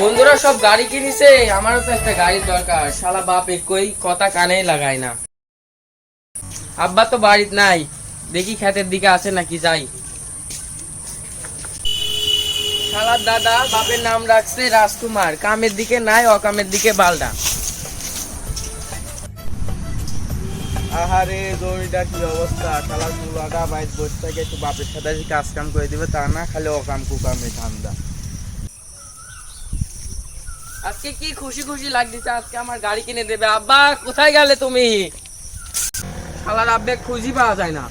বন্ধুরা সব গাড়ি কিনেছে? আমারও তো একটা গাড়ির দরকার। শালা বাপ একই কথা কানে লাগায় না। আব্বা তো বাড়িতে নাই। দেখি ক্ষেতের দিকে আছে নাকি যাই। শালার দাদা, বাপের নাম রাখছে রাজকুমার। কামের দিকে নাই, অকামের দিকে বালডা। আহারে, জমিটা কি অবস্থা? শালা চুলাটা বাইর বসে থেকে একটু বাপের সাথে কাজ কাম করে দিবে, তা না, খালি অকাম কুকামে ধান্দা। আজকে কি খুশি খুশি লাগতেছে? আজকে আমার গাড়ি কিনে দেবে। আব্বা কোথায় গেলে তুমি? শালার আব্বে খুঁজি পাওয়া যায় না।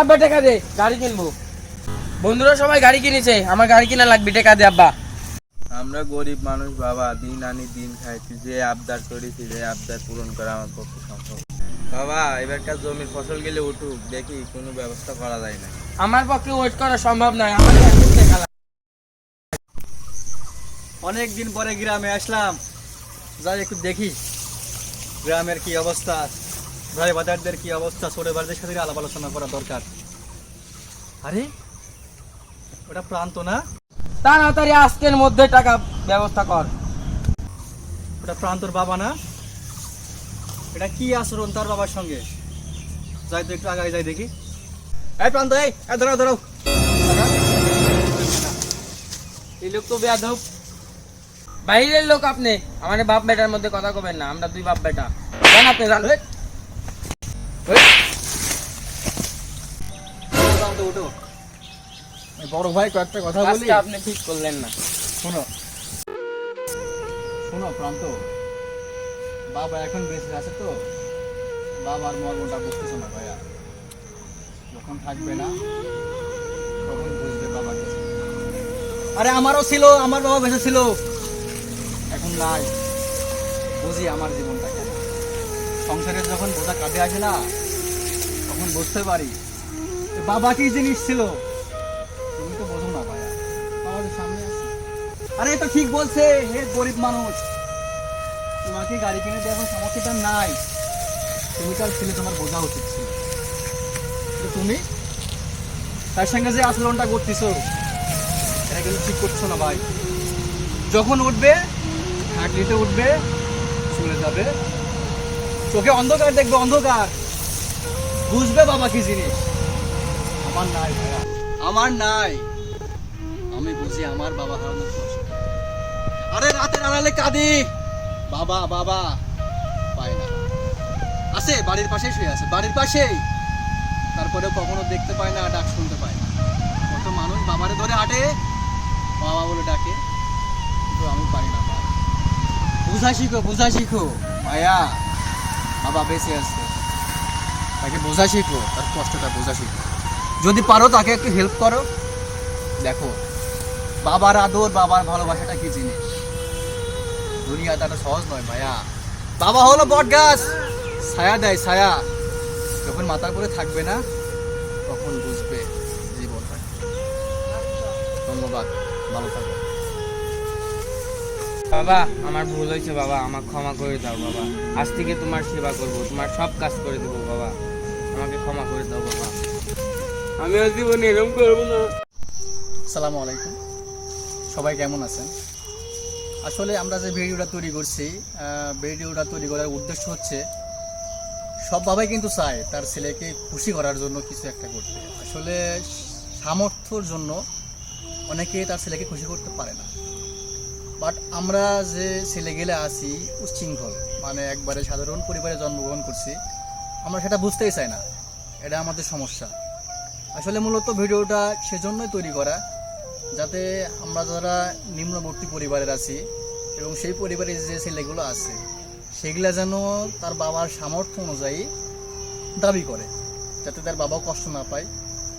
আব্বা টাকা দে গাড়ি কিনবো। বন্ধুরা সবাই গাড়ি কিনেছে। আমার গাড়ি কিনা লাগবে টাকা দে আব্বা। আমরা গরিব মানুষ বাবা দিন আনি দিন খাইছি। যে আবদার করেছি যে আবদার পূরণ করা আমার পক্ষে সম্ভব। বাবা এবারকার জমির ফসল গেলে উঠুক? দেখি কোনো ব্যবস্থা করা যায় না। আমার পক্ষে ওয়েট করা সম্ভব নয়। আমার এখন টাকা লাগবে। অনেক দিন পরে গ্রামে আসলাম। যাই একটু দেখি গ্রামের কি অবস্থা ভাই বাজারদের কি অবস্থা ছোট বাজারদের সাথে আলাপ আলোচনা করা দরকার। আরে ওটা প্রান্ত না? তাড়াতাড়ি আজকের মধ্যে টাকা ব্যবস্থা কর। ওটা প্রান্তর বাবা না? এটা কি আচরণ তার বাবার সঙ্গে? যাই তো একটু আগায় যাই দেখি। এই প্রান্ত এই ধরো দাঁড়াও এই লোক তো বেয়াদব। বাইরের লোক আপনি আমাদের বাপ বেটার মধ্যে কথা কবেন না আমরা দুই বাপ বেটা। জান আপনি জান। উঠো বড় ভাই কয়েকটা কথা বলি। আপনি ঠিক করলেন না। শোনো শোনো প্রান্ত বাবা এখন বেঁচে আছে তো বাবার মর্মটা বুঝতেছে না ভাইয়া। যখন থাকবে না তখন বুঝবে বাবা আরে আমারও ছিল আমার বাবা বেঁচে ছিল। নাই। বুঝি আমার জীবনটা কেন সংসারে যখন বোঝা কাঁধে আসে না, তখন বুঝতে পারি বাবা কি জিনিস ছিল। তুমি তো বোঝো না ভাইয়া। আমাদের সামনে আরে তো ঠিক বলছে, হে গরিব মানুষ। তোমাকে গাড়ি কিনে দেওয়ার সামর্থ্যটা নাই। তুমি তার ছেলে, তোমার বোঝা উচিত ছিল। তুমি? তার সঙ্গে যে আচরণটা করতেছো, এটা কিন্তু ঠিক করছ না ভাই। যখন উঠবে হাঁটলিতে উঠবে, চলে যাবে। চোখে অন্ধকার, দেখবে অন্ধকার। বুঝবে বাবা কি জিনিস? আমার নাই আমার নাই। আমি বুঝি আমার বাবা হারানোর আরে রাতের আড়ালে কাঁদি। বাবা বাবা। পায় না। আছে, বাড়ির পাশেই শুয়ে আছে। বাড়ির পাশেই। তারপরেও কখনো দেখতে পায় না, ডাক শুনতে পায় না। কত মানুষ বাবারে ধরে হাঁটে, বাবা বলে ডাকে। কিন্তু আমি পারি না। বুঝা শিখো বুঝা শিখো। মায়া বাবা বেঁচে আছে। তাকে বোঝা শিখো, তার কষ্টটা বোঝা শিখো। যদি পারো তাকে একটু হেল্প করো। দেখো, বাবার আদর, বাবার ভালোবাসাটা কি জিনিস? দুনিয়াটা তো সহজ নয়, ভাইয়া। বাবা হলো বট গাছ। ছায়া দেয়, ছায়া। যখন মাথার করে থাকবে না, তখন বুঝবে জীবনটা। ধন্যবাদ, ভালো থাকো। বাবা, আমার ভুল হয়েছে বাবা আমার ক্ষমা করে দাও বাবা। আজ থেকে তোমার সেবা করব, তোমার সব কাজ করে দেবো বাবা। আমাকে ক্ষমা করে দাও বাবা। আমি আর জীবনে এরকম করব না। আসসালামু আলাইকুম। সবাই কেমন আছেন? আসলে আমরা যে ভিডিওটা তৈরি করছি ভিডিওটা তৈরি করার উদ্দেশ্য হচ্ছে, সব বাবাই কিন্তু চায় তার ছেলেকে খুশি করার জন্য কিছু একটা করতে। আসলে সামর্থ্যর জন্য অনেকে তার ছেলেকে খুশি করতে পারে না। বাট আমরা যে ছেলে গেলে আসি উচ্ছৃঙ্খল। মানে একবারে সাধারণ পরিবারে জন্মগ্রহণ করছি, আমরা সেটা বুঝতেই চাই না। এটা আমাদের সমস্যা। আসলে মূলত ভিডিওটা সেজন্যই তৈরি করা, যাতে আমরা যারা নিম্নবর্তী পরিবারের আছি এবং সেই পরিবারের যে ছেলেগুলো আছে, সেগুলা যেন তার বাবার সামর্থ্য অনুযায়ী দাবি করে, যাতে তার বাবাও কষ্ট না পায়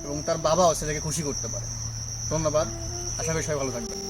এবং তার বাবাও ছেলেকে খুশি করতে পারে। ধন্যবাদ। আশা করি সবাই ভালো থাকবেন।